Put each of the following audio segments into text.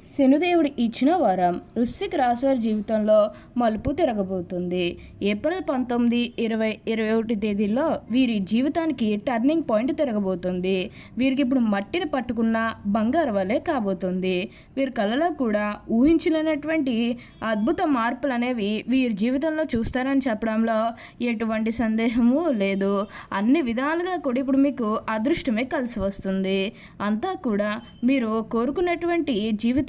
శనుదేవుడు ఇచ్చిన వరం వృశ్చిక రాశివారి జీవితంలో మలుపు తిరగబోతుంది. ఏప్రిల్ పంతొమ్మిది ఇరవై ఇరవై ఒకటి తేదీల్లో వీరి జీవితానికి టర్నింగ్ పాయింట్ తిరగబోతుంది. వీరికి ఇప్పుడు మట్టిని పట్టుకున్న బంగారు వలె కాబోతుంది. వీరి కళలో కూడా ఊహించలేనటువంటి అద్భుత మార్పులు అనేవి వీరి జీవితంలో చూస్తారని చెప్పడంలో ఎటువంటి సందేహము లేదు. అన్ని విధాలుగా కూడా ఇప్పుడు మీకు అదృష్టమే కలిసి వస్తుంది. అంతా కూడా మీరు కోరుకున్నటువంటి జీవితం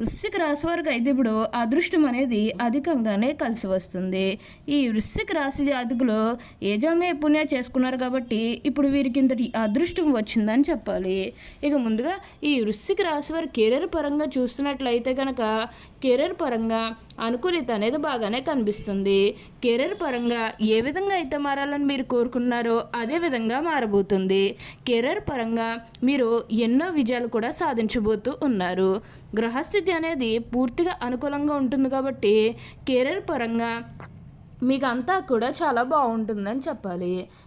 వృశ్చిక రాశి వారికి అయితే ఇప్పుడు అదృష్టం అనేది అధికంగానే కలిసి వస్తుంది. ఈ వృశ్చిక రాశి జాతకులు ఏజామే పుణ్య చేసుకున్నారు కాబట్టి ఇప్పుడు వీరికి ఇంతటి అదృష్టం వచ్చిందని చెప్పాలి. ఇక ముందుగా ఈ వృశ్చిక రాశి వారి కెరీర్ పరంగా చూస్తున్నట్లయితే కనుక కెరీర్ పరంగా అనుకూలిత అనేది బాగానే కనిపిస్తుంది. కెరీర్ పరంగా ఏ విధంగా అయితే మారాలని మీరు కోరుకున్నారో అదే విధంగా మారబోతుంది. కెరీర్ పరంగా మీరు ఎన్నో విజయాలు కూడా సాధించబోతూ ఉన్నారు. పరిస్థితి అనేది పూర్తిగా అనుకూలంగా ఉంటుంది కాబట్టి కెరీర్ పరంగా మీకు అంతా కూడా చాలా బాగుంటుందని చెప్పాలి.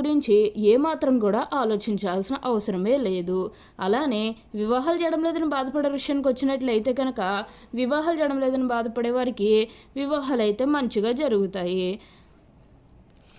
గురించి ఏమాత్రం కూడా ఆలోచించాల్సిన అవసరమే లేదు. అలానే వివాహాలు చేయడం లేదని బాధపడే విషయానికి వచ్చినట్లయితే కనుక వివాహాలు చేయడం లేదని బాధపడే వారికి వివాహాలు అయితే మంచిగా జరుగుతాయి.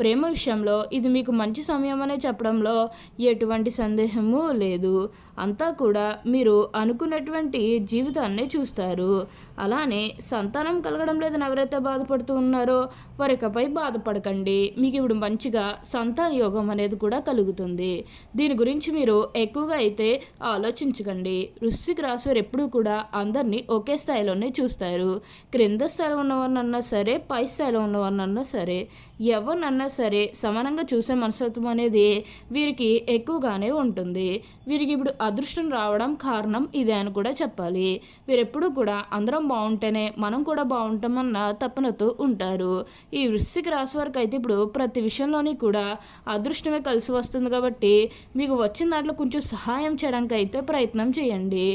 ప్రేమ విషయంలో ఇది మీకు మంచి సమయం అనే చెప్పడంలో ఎటువంటి సందేహము లేదు. అంతా కూడా మీరు అనుకున్నటువంటి జీవితాన్ని చూస్తారు. అలానే సంతానం కలగడం లేదని ఎవరైతే బాధపడుతూ ఉన్నారో వారికపై బాధపడకండి. మీకు ఇప్పుడు మంచిగా సంతాన యోగం అనేది కూడా కలుగుతుంది. దీని గురించి మీరు ఎక్కువగా అయితే ఆలోచించకండి. వృశ్చిక రాశి వారు ఎప్పుడూ కూడా అందరినీ ఒకే స్థాయిలోనే చూస్తారు. క్రింద స్థాయిలో ఉన్నవారినన్నా సరే పై స్థాయిలో ఉన్నవారినన్నా సరే ఎవరినన్నా సరే సమానంగా చూసే మనస్తత్వం అనేది వీరికి ఎక్కువగానే ఉంటుంది. వీరికి ఇప్పుడు అదృష్టం రావడం కారణం ఇదే అని కూడా చెప్పాలి. వీరెప్పుడు కూడా అందరం బాగుంటేనే మనం కూడా బాగుంటామన్న తపనతో ఉంటారు. ఈ వృశ్చిక రాశి వారికి అయితే ఇప్పుడు ప్రతి విషయంలోని కూడా అదృష్టమే కలిసి వస్తుంది కాబట్టి మీకు వచ్చిన దాంట్లో కొంచెం సహాయం చేయడానికి అయితే ప్రయత్నం చేయండి.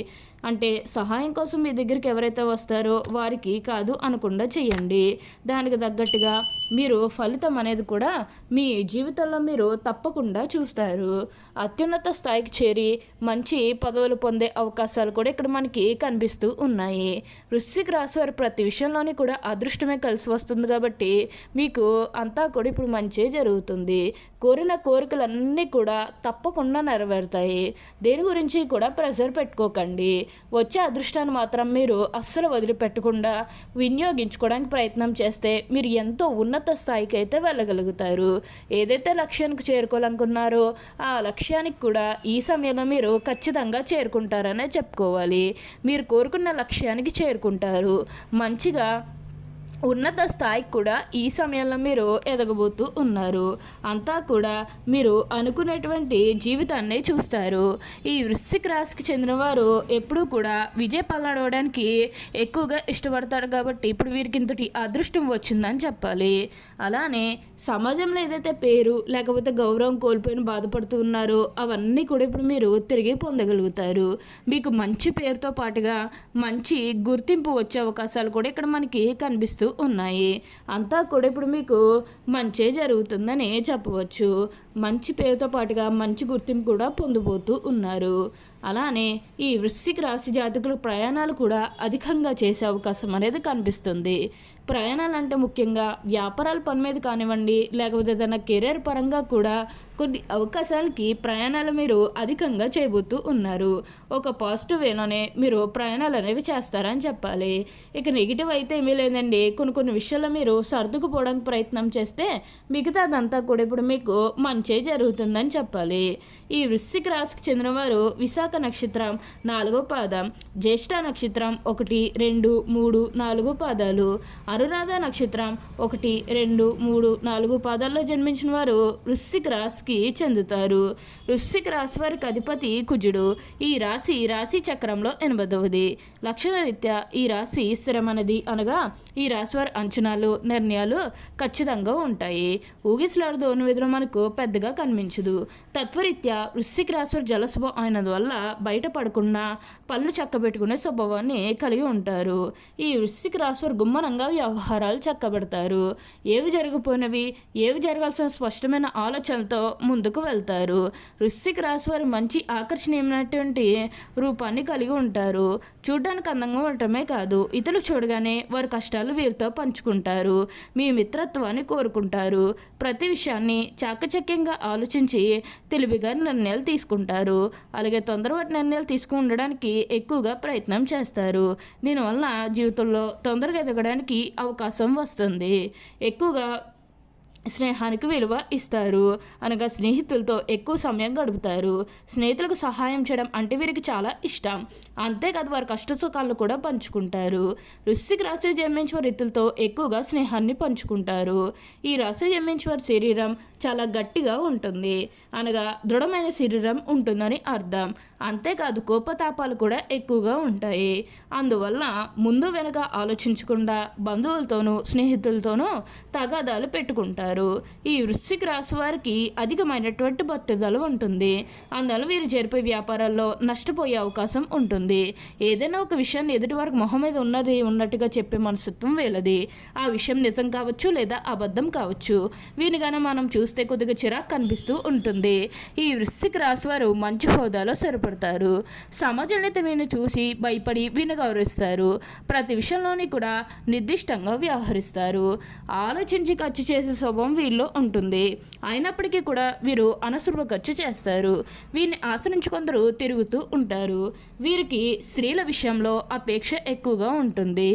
అంటే సహాయం కోసం మీ దగ్గరికి ఎవరైతే వస్తారో వారికి కాదు అనకుండా చేయండి. దానికి తగ్గట్టుగా మీరు ఫలితం అనేది కూడా మీ జీవితంలో మీరు తప్పకుండా చూస్తారు. అత్యున్నత స్థాయికి చేరి మంచి పదవులు పొందే అవకాశాలు కూడా ఇక్కడ మనకి కనిపిస్తూ ఉన్నాయి. వృశ్చిక రాశి వారి ప్రతి విషయంలోని కూడా అదృష్టమే కలిసి వస్తుంది కాబట్టి మీకు అంతా కూడా ఇప్పుడు మంచి జరుగుతుంది. కోరిన కోరికలన్నీ కూడా తప్పకుండా నెరవేరుతాయి. దేని గురించి కూడా ప్రెషర్ పెట్టుకోకండి. వచ్చే అదృష్టాన్ని మాత్రం మీరు అస్సలు వదిలిపెట్టకుండా వినియోగించుకోవడానికి ప్రయత్నం చేస్తే మీరు ఎంతో ఉన్నత స్థాయికి అయితే వెళ్ళగలుగుతారు. ఏదైతే లక్ష్యానికి చేరుకోవాలనుకున్నారో ఆ లక్ష్యానికి కూడా ఈ సమయంలో మీరు ఖచ్చితంగా చేరుకుంటారనే చెప్పుకోవాలి. మీరు కోరుకున్న లక్ష్యానికి చేరుకుంటారు. మంచిగా ఉన్నత స్థాయికి కూడా ఈ సమయంలో మీరు ఎదగబోతూ ఉన్నారు. అంతా కూడా మీరు అనుకునేటువంటి జీవితాన్ని చూస్తారు. ఈ వృశ్చిక రాశికి చెందిన వారు ఎప్పుడూ కూడా విజయ పల్లడవడానికి ఎక్కువగా ఇష్టపడతారు కాబట్టి ఇప్పుడు వీరికి ఇంతటి అదృష్టం వచ్చిందని చెప్పాలి. అలానే సమాజంలో ఏదైతే పేరు లేకపోతే గౌరవం కోల్పోయిన బాధపడుతూ ఉన్నారో అవన్నీ కూడా ఇప్పుడు మీరు తిరిగి పొందగలుగుతారు. మీకు మంచి పేరుతో పాటుగా మంచి గుర్తింపు వచ్చే అవకాశాలు కూడా ఇక్కడ మనకి కనిపిస్తూ ఉన్నాయి. అంతా కూడా ఇప్పుడు మీకు మంచే జరుగుతుందని చెప్పవచ్చు. మంచి పేరుతో పాటుగా మంచి గుర్తింపు కూడా పొందబోతూ ఉన్నారు. అలానే ఈ వృశ్చిక రాశి జాతకులు ప్రయాణాలు కూడా అధికంగా చేసే అవకాశం అనేది కనిపిస్తుంది. ప్రయాణాలు అంటే ముఖ్యంగా వ్యాపారాల పని మీద కానివ్వండి లేకపోతే తన కెరీర్ పరంగా కూడా కొన్ని అవకాశాలకి ప్రయాణాలు మీరు అధికంగా చేయబోతూ ఉన్నారు. ఒక పాజిటివ్ వేలోనే మీరు ప్రయాణాలు అనేవి చేస్తారని చెప్పాలి. ఇక నెగిటివ్ అయితే ఏమీ లేదండి. కొన్ని కొన్ని విషయాల్లో మీరు సర్దుకుపోవడానికి ప్రయత్నం చేస్తే మిగతాదంతా కూడా ఇప్పుడు మీకు మంచి జరుగుతుందని చెప్పాలి. ఈ వృశ్చిక రాశికి చెందినవారు విశాఖ నక్షత్రం నాలుగో పాదం జ్యేష్ఠ నక్షత్రం ఒకటి రెండు మూడు నాలుగు పాదాలు అనురాధ నక్షత్రం ఒకటి రెండు మూడు నాలుగు పాదాల్లో జన్మించిన వారు వృశ్చిక రాశికి చెందుతారు. వృశ్చిక రాశి వారికి అధిపతి కుజుడు. ఈ రాశి రాశి చక్రంలో ఎనభదవది. లక్షణరీత్యా ఈ రాశి స్థిరమైనది అనగా ఈ రాశి వారి అంచనాలు నిర్ణయాలు ఖచ్చితంగా ఉంటాయి. ఊగిసలాడుదోని విధులు మనకు పెద్ద పెద్దగా కనిపించదు. తత్వరీత్యా వృశ్చిక రాశులు వారి జలస్వభావం అయినందువల్ల బయటపడకుండా పళ్ళు చక్కబెట్టుకునే స్వభావాన్ని కలిగి ఉంటారు. ఈ వృశ్చిక రాశులు గుమ్మనంగా వ్యవహారాలు చక్కబెడతారు. ఏవి జరిగిపోయినవి ఏవి జరగాల్సిన స్పష్టమైన ఆలోచనతో ముందుకు వెళ్తారు. వృశ్చిక రాశి వారి మంచి ఆకర్షణీయమైనటువంటి రూపాన్ని కలిగి ఉంటారు. చూడడానికి అందంగా ఉండటమే కాదు ఇతరులు చూడగానే వారి కష్టాలు వీరితో పంచుకుంటారు. మీ మిత్రత్వాన్ని కోరుకుంటారు. ప్రతి విషయాన్ని చాకచక్యంగా ఆలోచించి తెలివిగా నిర్ణయాలు తీసుకుంటారు. అలాగే తొందరపాటు నిర్ణయాలు తీసుకుండడానికి ఎక్కువగా ప్రయత్నం చేస్తారు. దీనివల్ల జీవితంలో తొందరగా ఎదగడానికి అవకాశం వస్తుంది. ఎక్కువగా స్నేహానికి విలువ ఇస్తారు. అనగా స్నేహితులతో ఎక్కువ సమయం గడుపుతారు. స్నేహితులకు సహాయం చేయడం అంటే వీరికి చాలా ఇష్టం. అంతేకాదు వారి కష్ట సుఖాలను కూడా పంచుకుంటారు. వృశ్చిక రాశి జన్మించిన రీతులతో ఎక్కువగా స్నేహాన్ని పంచుకుంటారు. ఈ రాశి జన్మించిన వారి శరీరం చాలా గట్టిగా ఉంటుంది. అనగా దృఢమైన శరీరం ఉంటుందని అర్థం. అంతేకాదు కోపతాపాలు కూడా ఎక్కువగా ఉంటాయి. అందువల్ల ముందు వెనక ఆలోచించకుండా బంధువులతోనూ స్నేహితులతోనూ తగాదాలు పెట్టుకుంటారు. ఈ వృశ్చిక రాశి వారికి అధికమైనటువంటి పట్టుదల ఉంటుంది. అందువల్ల వీరు జరిపే వ్యాపారాల్లో నష్టపోయే అవకాశం ఉంటుంది. ఏదైనా ఒక విషయాన్ని ఎదుటి వారికి మొహం మీద ఉన్నది ఉన్నట్టుగా చెప్పే మనస్తత్వం వీళ్ళది. ఆ విషయం నిజం కావచ్చు లేదా అబద్ధం కావచ్చు. వీనిగానే మనం చూస్తే కొద్దిగా చిరాకు కనిపిస్తూ ఉంటుంది. ఈ వృశ్చిక రాశి వారు మంచి హోదాలో సరిపడతారు సమాజంలో వీరిని చూసి భయపడి వీరిని గౌరవిస్తారు ప్రతి విషయంలోని కూడా నిర్దిష్టంగా వ్యవహరిస్తారు. ఆలోచించి ఖర్చు చేసే స్వభావం వీరిలో ఉంటుంది. అయినప్పటికీ కూడా వీరు అనవసరపు ఖర్చు చేస్తారు. వీరిని ఆశ్రయించి కొందరు తిరుగుతూ ఉంటారు. వీరికి స్త్రీల విషయంలో అపేక్ష ఎక్కువగా ఉంటుంది.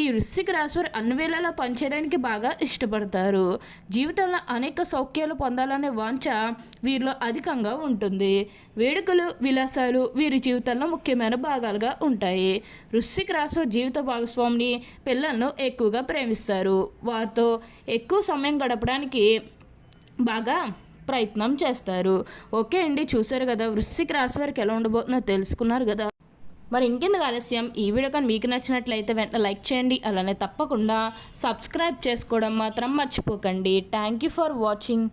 ఈ వృశ్చిక రాశి అన్ని వేళలా పనిచేయడానికి బాగా ఇష్టపడతారు. జీవితంలో అనేక సౌఖ్యాలు పొందాలనే వాంఛ వీరిలో అధికంగా ఉంటుంది. వేడుకలు విలాసాలు వీరి జీవితంలో ముఖ్యమైన భాగాలుగా ఉంటాయి. వృశ్చిక రాశి జీవిత భాగస్వామిని పిల్లలను ఎక్కువగా ప్రేమిస్తారు. వారితో ఎక్కువ సమయం గడపడానికి బాగా ప్రయత్నం చేస్తారు. ఓకే అండి చూసారు కదా వృశ్చిక రాశి వారికి ఎలా ఉండబోతుందో తెలుసుకున్నారు కదా. మరి ఇంకెందుకు ఆలస్యం? ఈ వీడియో కానీ మీకు నచ్చినట్లయితే వెంటనే లైక్ చేయండి అలానే తప్పకుండా సబ్స్క్రైబ్ చేసుకోవడం మాత్రం మర్చిపోకండి. Thank you for watching.